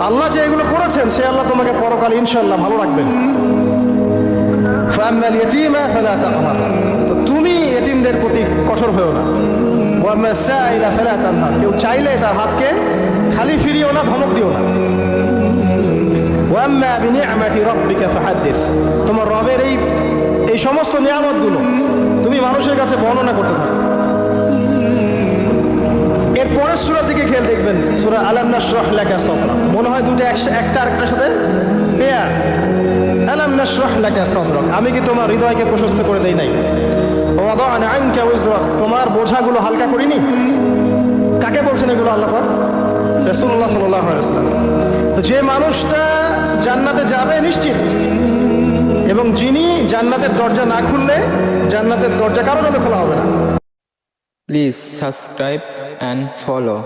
আল্লাহ যে এগুলো করেছেন, সে আল্লাহ তোমাকে পরকালে ইনশাল্লাহ ভালো রাখবেন। তুমি এতিমদের প্রতি কঠোর হয়েও না। কেউ চাইলে তার হাতকে খালি ফিরিও না, ধমক দিও না। তোমার রবের এই এই সমস্ত নিয়ামতগুলো তুমি মানুষের কাছে বর্ণনা করতে থাকো। সুরা আলাম নাশরাহ লাকা সাদরা। মনে হয় দুটো একটা আরেকটার সাথে পেয়ার আলাম নাশরাহ লাকা সাদরাক আমি কি তোমার হৃদয়কে প্রশস্ত করে দেই নাই? তোমার বোঝাগুলো হালকা করিনি? কাকে বলছেন এগুলো আল্লাহ পাক? রাসূলুল্লাহ সাল্লাল্লাহু যে মানুষটা জান্নাতে যাবে নিশ্চিত। এবং যিনি জান্নাতের দরজা না খুললে জান্নাতের দরজা কারও জন্য খোলা হবে না। Please subscribe and follow.